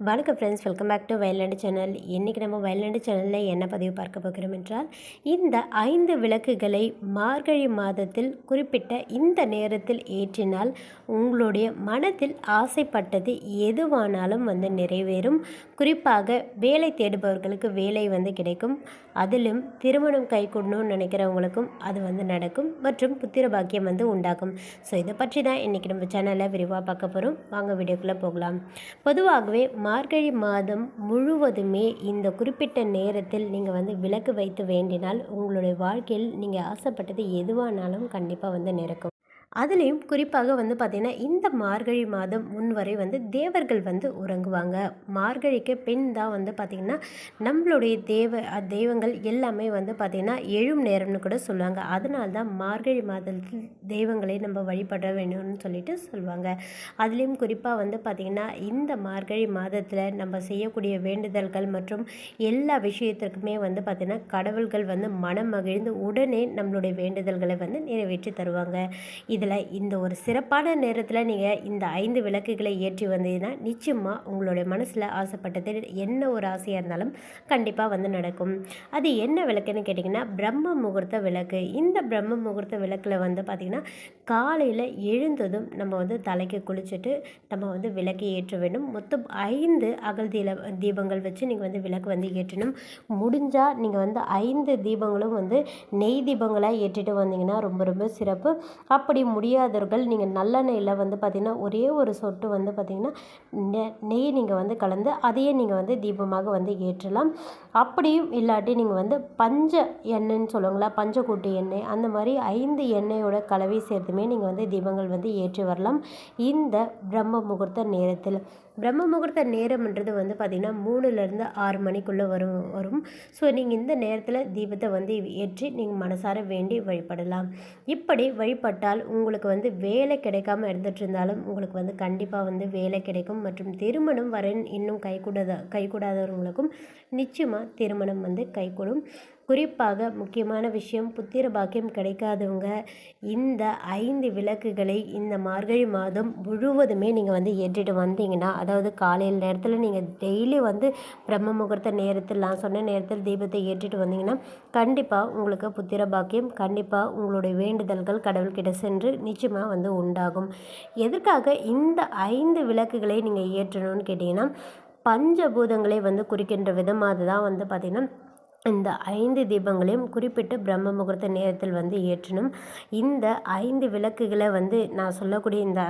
வணக்கம் friends welcome back to வயலாண்டு channel இன்றைக்கி நம்ம வயலாண்டு சேனலில் என்ன பதிவு பார்க்க போகிறோம் என்றால் இந்த ஐந்து விளக்குகளை மார்கழி மாதத்தில் குறிப்பிட்ட இந்த நேரத்தில் ஏற்றினால் உங்களுடைய மனத்தில் ஆசைப்பட்டது எதுவானாலும் வந்து நிறைவேறும். குறிப்பாக வேலை தேடுபவர்களுக்கு வேலை வந்து கிடைக்கும். அதிலும் திருமணம் கைகூடணும்னு நினைக்கிறவங்களுக்கும் அது வந்து நடக்கும் மற்றும் புத்திர பாக்கியம் வந்து உண்டாகும். ஸோ இதை பற்றி தான் இன்றைக்கி நம்ம சேனலில் விரிவாக பார்க்க போகிறோம் வாங்க வீடியோக்குள்ளே போகலாம். பொதுவாகவே மார்கழி மாதம் முழுவதுமே இந்த குறிப்பிட்ட நேரத்தில் நீங்கள் வந்து விளக்கு வைத்து வேண்டினால் உங்களுடைய வாழ்க்கையில் நீங்கள் ஆசைப்பட்டது எதுவானாலும் கண்டிப்பாக வந்து நடக்கும் அதுலேயும் குறிப்பாக வந்து பார்த்திங்கன்னா இந்த மார்கழி மாதம் முன் வரை வந்து தேவர்கள் வந்து உறங்குவாங்க. மார்கழிக்கு பெண் தான் வந்து பார்த்திங்கன்னா நம்மளுடைய தேவ தெய்வங்கள் எல்லாமே வந்து பார்த்திங்கன்னா எழும் நேரம்னு கூட சொல்லுவாங்க. அதனால தான் மார்கழி மாதத்தில் தெய்வங்களை நம்ம வழிபட வேணும்னு சொல்லிட்டு சொல்லுவாங்க. அதுலேயும் குறிப்பாக வந்து பார்த்திங்கன்னா இந்த மார்கழி மாதத்தில் நம்ம செய்யக்கூடிய வேண்டுதல்கள் மற்றும் எல்லா விஷயத்திற்குமே வந்து பார்த்திங்கன்னா கடவுள்கள் வந்து மனம் மகிழ்ந்து உடனே நம்மளுடைய வேண்டுதல்களை வந்து நிறைவேற்றி தருவாங்க. இது இதில் இந்த ஒரு சிறப்பான நேரத்தில் நீங்கள் இந்த ஐந்து விளக்குகளை ஏற்றி வந்தீங்கன்னா நிச்சயமாக உங்களுடைய மனசில் ஆசைப்பட்டது என்ன ஒரு ஆசையாக இருந்தாலும் கண்டிப்பாக வந்து நடக்கும். அது என்ன விளக்குன்னு கேட்டிங்கன்னா பிரம்ம முகூர்த்த விளக்கு. இந்த பிரம்ம முகூர்த்த விளக்கில் வந்து பார்த்திங்கன்னா காலையில் எழுந்ததும் நம்ம வந்து தலைக்கு குளிச்சுட்டு நம்ம வந்து விளக்கு ஏற்ற வேண்டும். மொத்தம் ஐந்து அகல் தீல தீபங்கள் வச்சு நீங்கள் வந்து விளக்கு வந்து ஏற்றணும். முடிஞ்சால் நீங்கள் வந்து ஐந்து தீபங்களும் வந்து நெய் தீபங்களாக ஏற்றிட்டு வந்தீங்கன்னா ரொம்ப ரொம்ப சிறப்பு. அப்படி முடியாதவர்கள் நீங்கள் நல்லெண்ணெயில் வந்து பார்த்திங்கன்னா ஒரே ஒரு சொட்டு வந்து பார்த்திங்கன்னா நெ- நெய் நீங்கள் வந்து கலந்து அதையே நீங்கள் வந்து தீபமாக வந்து ஏற்றலாம். அப்படியும் இல்லாட்டி நீங்கள் வந்து பஞ்ச எண்ணெய்ன்னு சொல்லுவாங்களா பஞ்சக்கூட்டு எண்ணெய் அந்த மாதிரி ஐந்து எண்ணெயோட கலவை சேர்த்துமே நீங்கள் வந்து தீபங்கள் வந்து ஏற்றி வரலாம். இந்த பிரம்ம முகூர்த்த நேரத்தில். பிரம்ம முகூர்த்த நேரம்ன்றது வந்து பார்த்திங்கன்னா மூணுலேருந்து ஆறு மணிக்குள்ளே வரும் வரும். ஸோ நீங்கள் இந்த நேரத்தில் தீபத்தை வந்து ஏற்றி நீங்கள் மனசார வேண்டி வழிபடலாம். இப்படி வழிபட்டால் உங்களுக்கு வந்து வேலை கிடைக்காம இருந்துட்டு இருந்தாலும் உங்களுக்கு வந்து கண்டிப்பாக வந்து வேலை கிடைக்கும். மற்றும் திருமணம் வர இன்னும் கைகூடாத கைகூடாதவங்களுக்கும் நிச்சயமாக திருமணம் வந்து கைகூடும். குறிப்பாக முக்கியமான விஷயம் புத்திர பாக்கியம் கிடைக்காதவங்க இந்த ஐந்து விளக்குகளை இந்த மார்கழி மாதம் முழுவதுமே நீங்கள் வந்து ஏற்றிட்டு வந்தீங்கன்னா அதாவது காலையில் நேரத்தில் நீங்கள் டெய்லி வந்து பிரம்ம முகூர்த்த நேரத்தில் நான் சொன்ன நேரத்தில் தீபத்தை ஏற்றிட்டு வந்தீங்கன்னா கண்டிப்பாக உங்களுக்கு புத்திர பாக்கியம் கண்டிப்பாக உங்களுடைய வேண்டுதல்கள் கடவுள்கிட்ட சென்று நிச்சயமாக வந்து உண்டாகும். எதற்காக இந்த ஐந்து விளக்குகளை நீங்கள் ஏற்றணும்னு கேட்டிங்கன்னா பஞ்சபூதங்களை வந்து குறிக்கின்ற விதமாக தான் வந்து பார்த்திங்கன்னா இந்த ஐந்து தீபங்களையும் குறிப்பிட்டு பிரம்ம முகூர்த்த நேரத்தில் வந்து ஏற்றணும். இந்த ஐந்து விளக்குகளை வந்து நான் சொல்லக்கூடிய இந்த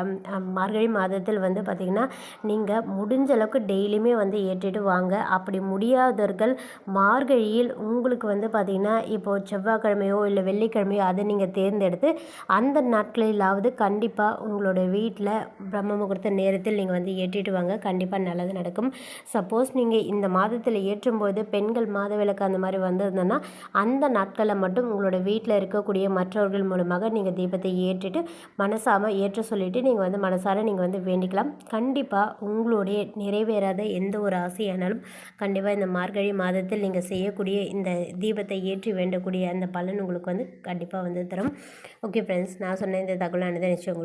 மார்கழி மாதத்தில் வந்து பார்த்திங்கன்னா நீங்கள் முடிஞ்ச அளவுக்கு டெய்லியுமே வந்து ஏற்றிட்டு வாங்க. அப்படி முடியாதவர்கள் மார்கழியில் உங்களுக்கு வந்து பார்த்திங்கன்னா இப்போது செவ்வாய்க்கிழமையோ இல்லை வெள்ளிக்கிழமையோ அதை நீங்கள் தேர்ந்தெடுத்து அந்த நாட்களிலாவது கண்டிப்பாக உங்களோட வீட்டில் பிரம்ம முகூர்த்த நேரத்தில் நீங்கள் வந்து ஏற்றிட்டு வாங்க. கண்டிப்பாக நல்லது நடக்கும். சப்போஸ் நீங்கள் இந்த மாதத்தில் ஏற்றும்போது பெண்கள் மாத விளக்கு அந்த மாதிரி வந்திருந்ததுன்னா அந்த நாட்களில் மட்டும் உங்களோட வீட்டில் இருக்கக்கூடிய மற்றவர்கள் மூலமாக நீங்கள் தீபத்தை ஏற்றிட்டு மனசாம ஏற்ற சொல்லிவிட்டு நீங்கள் வந்து மனசார நீங்கள் வந்து வேண்டிக்கலாம். கண்டிப்பாக உங்களுடைய நிறைவேறாத எந்த ஒரு ஆசையானாலும் கண்டிப்பாக இந்த மார்கழி மாதத்தில் நீங்கள் செய்யக்கூடிய இந்த தீபத்தை ஏற்றி வேண்டக்கூடிய அந்த பலன் உங்களுக்கு வந்து கண்டிப்பாக வந்து தரும். ஓகே ஃப்ரெண்ட்ஸ் நான் சொன்ன இந்த தகவலானது நிச்சயம் உங்களுக்கு